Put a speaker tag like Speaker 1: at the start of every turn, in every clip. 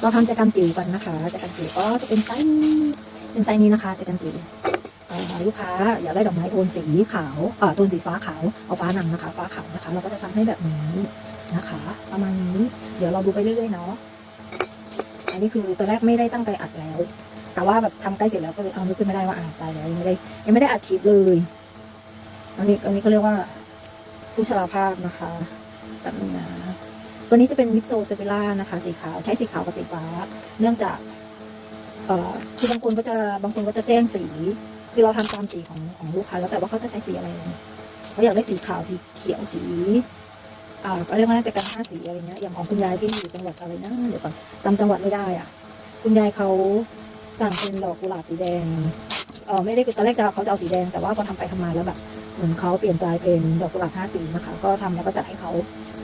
Speaker 1: เราทำจักรันจิ๋วกันนะคะจักรันจิ๋วก็จะเป็นไซส์เป็นไซส์นี้นะคะจักรันจิ๋วลูกค้าอยากได้ดอกไม้โทนสีขาวเออโทนสีฟ้าขาวเอาฟ้านำนะคะ ฟ้าขาวนะคะ เราก็จะทำให้แบบนี้นะคะ ประมาณนี้ เดี๋ยวเราดูไปเรื่อยๆเนาะอันนี้คือตอนแรกไม่ได้ตั้งใจอัดแล้ว แต่ว่าแบบทำใกล้เสร็จแล้วก็เลยเอานึกขึ้นไม่ได้ว่าอ่านตายแล้วยังไม่ได้ยังไม่ได้อัดคลิปเลยอันนี้อันนี้ก็เรียกว่าผู้ชราภาพนะคะแบบนี้นะ ตัวนี้จะเป็นยิปโซเซเปล่านะคะสีขาวใช้สีขาวกับสีฟ้า เนื่องจากคือบางคนก็จะบางคนก็จะแจ้งสี คือเราทำตามสีของของลูกค้าแล้วแต่ว่าเขาจะใช้สีอะไรเขาอยากได้สีขาวสีเขียวสีอ่าก็เรียกว่าน่าจะกันห้าสีอะไรเงี้ยอย่างของคุณยายที่อยู่จังหวัดอะไรนะเดี๋ยวก่อนจำจังหวัดไม่ได้อะ คุณยายเขาสั่งเป็นดอกกุหลาบสีแดงเออไม่ได้ตอนแรกจะเขาจะเอาสีแดงแต่ว่าพอทำไปทำมาแล้วแบบ เหมือนเขาเปลี่ยนใจเป็นดอกกุหลาบห้าสีนะคะ ก็ทำแล้วก็จัดให้เขา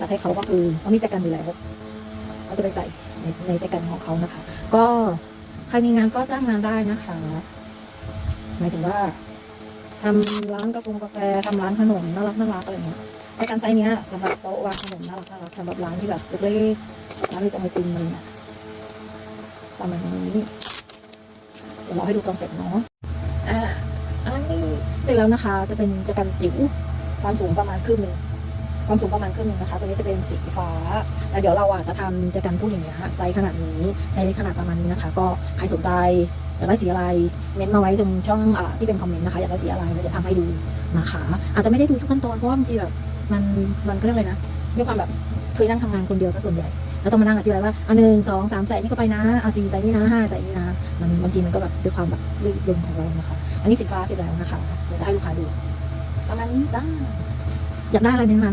Speaker 1: จัดให้เขาก็คือเขามีจักรันอยู่แล้วเขาจะไปใส่ในในจักรันของเขานะคะ ก็ใครมีงานก็จ้างงานได้นะคะหมายถึงว่าทำร้านกาแฟกาแฟทำร้านขนมน่ารักน่ารักอะไรเงี้ยจักรันไซส์เนี้ยสำหรับโต๊ะวางขนมน่ารักน่ารักสำหรับร้านที่แบบเล็กๆร้านมีแต่ไอติมอะไรเงี้ยประมาณนี้เดี๋ยวเราให้ดูตอนเสร็จเนาะ แล้วนะคะ จะเป็นจะกันจิ๋วความสูงประมาณครึ่งหนึ่งความสูงประมาณครึ่งหนึ่งนะคะ ตัวนี้จะเป็นสีฟ้า แล้วเดี๋ยวเราอะจะทำจะกันพูดอย่างเงี้ยไซส์ขนาดนี้ ไซส์เล็กขนาดประมาณนี้นะคะ ก็ใครสนใจอยากได้สีอะไร เม้นมาไว้ตรงช่องอ่าที่เป็นคอมเมนต์นะคะ อยากได้สีอะไรเดี๋ยวทำให้ดูนะคะ อาจจะไม่ได้ดูทุกขั้นตอน เพราะว่าบางทีแบบมันมันก็เรียกอะไรนะด้วยความแบบเคยนั่งทำงานคนเดียวซะส่วนใหญ่ แล้วต้องมานั่งอธิบายว่าอันหนึ่งสองสามใส่นี่ก็ไปนะอะสี่ใส่นี่นะห้าใส่นี่นะมันบางทีมันก็แบบด้วยความแบบลื่นลมของเรานะคะ อันนี้สีฟ้าเสร็จแล้วนะคะเดี๋ยวจะให้ลูกค้าดูประมาณนี้จ้าอยากได้อะไรเป็นมา